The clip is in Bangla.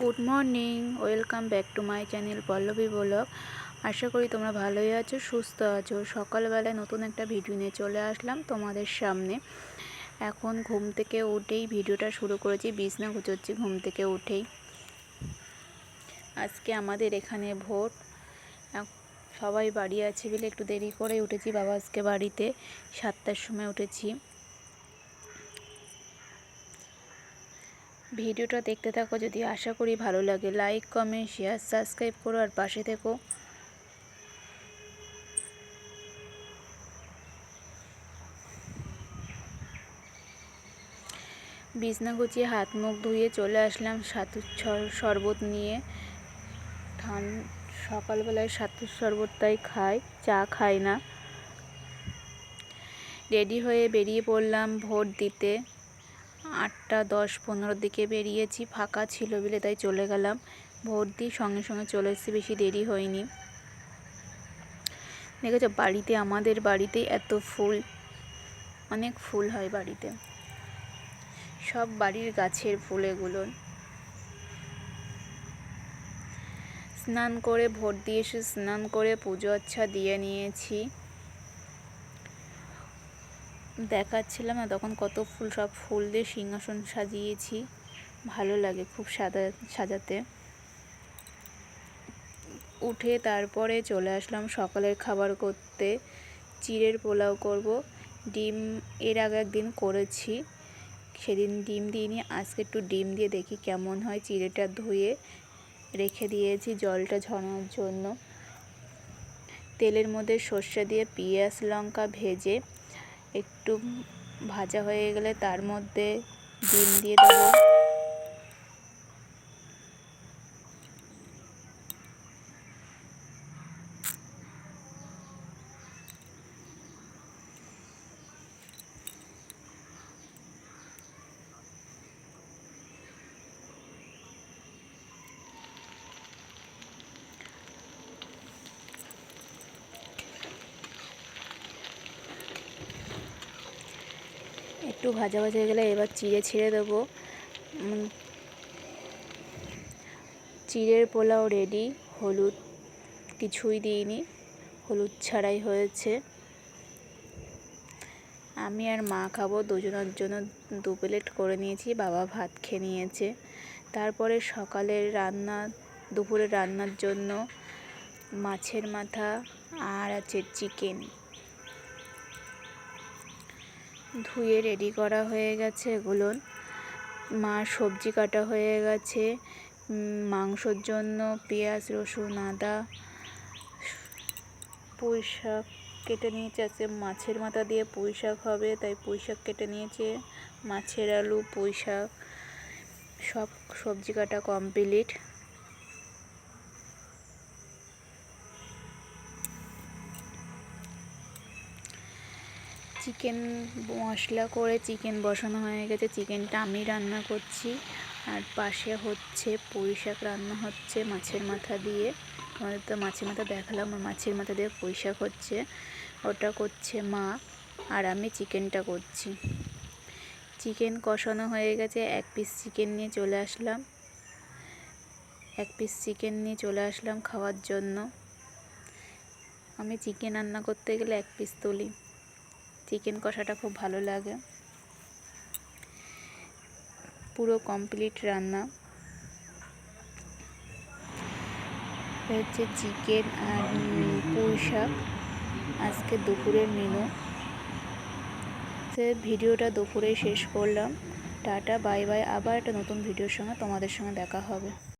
Good morning welcome back to my channel Pallavi blog আশা করি তোমরা ভালোই আছো, সুস্থ আছো। সকালবেলায় নতুন একটা ভিডিও নিয়ে চলে আসলাম তোমাদের সামনে। এখন ঘুম থেকে উঠেই ভিডিওটা শুরু করেছি, বিছনা গুছোচ্ছি ঘুম থেকে উঠেই। আজকে আমাদের এখানে ভোট সবাই বাড়ি আছে বলে একটু দেরি করে উঠেছি, বাবা আজকে বাড়িতে সাতটার সময় উঠেছি। ভিডিওটা দেখতে থাকো, যদি আশা করি ভালো লাগে লাইক কমেন্ট শেয়ার সাবস্ক্রাইব করো আর পাশে থেকো। বিছনা গুছিয়ে হাত মুখ ধুয়ে চলে আসলাম সাতু শরবত নিয়ে। ঠান সকালবেলায় সাতুর শরবতটাই খাই, চা খাই না। রেডি হয়ে বেরিয়ে পড়লাম ভোট দিতে। আটটা দশ পনেরোর দিকে বেরিয়েছি, ফাঁকা ছিল বলে তাই চলে গেলাম। ভোট দিয়ে সঙ্গে সঙ্গে চলে এসেছি, বেশি দেরি হয়নি। দেখেছ, বাড়িতে, আমাদের বাড়িতে এত ফুল, অনেক ফুল হয় বাড়িতে। সব বাড়ির গাছের ফুল এগুলো। স্নান করে, ভোট দিয়ে এসে স্নান করে, পুজো আচ্ছা দিয়ে নিয়েছি। দেখাচ্ছিলাম না তখন কত ফুল, সব ফুল দিয়ে সিংহাসন সাজিয়েছি। ভালো লাগে খুব সাদা, সাজাতে। উঠে তারপরে চলে আসলাম সকালের খাবার করতে। চিড়ের পোলাও করব। ডিম এর আগে একদিন করেছি। সেদিন ডিম দিইনি। আজকে একটু ডিম দিয়ে দেখি কেমন হয়। চিড়েটা ধুয়ে রেখে দিয়েছি জলটা ঝরানোর জন্য। তেলের মধ্যে সর্ষে দিয়ে পেঁয়াজ, লঙ্কা ভেজে একটু ভাজা হয়ে গেলে তার মধ্যে ডিম দিয়ে দেবো। একটু ভাজা ভাজা হয়ে গেলে এবার চিড়ে ছেড়ে দেবো। চিড়ের পোলাও রেডি হলুদ কিছুই দিইনি, হলুদ ছাড়াই হয়েছে। আমি আর মা খাব, দুজনের জন্য দু প্লেট করে নিয়েছি, বাবা ভাত খেয়ে নিয়েছে। তারপরে সকালের রান্না দুপুরে রান্নার জন্য মাছের মাথা আর আছে চিকেন ধুয়ে রেডি করা হয়ে গেছে এগুলো। মা সবজি কাটা হয়ে গেছে। মাংসর জন্য পেঁয়াজ, রসুন, আদা, পুঁই শাক কেটে নিয়েছে। আছে মাছের মাথা দিয়ে পুঁই শাক হবে, তাই পুঁই শাক কেটে নিয়েছে। মাছের আলু, পুঁই শাক, সব সবজি কাটা কমপ্লিট চিকেন মশলা করে চিকেন বসানো হয়ে গেছে। চিকেনটা আমি রান্না করছি। আর পাশে হচ্ছে পুঁই শাক রান্না হচ্ছে মাছের মাথা দিয়ে। আমাদের তো মাছের মাথা দেখালাম আর মাছের মাথা দিয়ে পুঁই শাক হচ্ছে। ওটা করছে মা, আর আমি চিকেনটা করছি। চিকেন কষানো হয়ে গেছে, এক পিস চিকেন নিয়ে চলে আসলাম। এক পিস চিকেন নিয়ে চলে আসলাম খাওয়ার জন্য। আমি চিকেন রান্না করতে গেলে এক পিস তুলি। চিকেন কষাটা খুব ভালো লাগে। পুরো কমপ্লিট রান্না। হচ্ছে চিকেন আর পুঁই শাক। আজকে দুপুরের মেনু ভিডিওটা দুপুরে শেষ করলাম। Tata, bye bye. আবার একটা নতুন ভিডিওর সঙ্গে তোমাদের সঙ্গে দেখা হবে।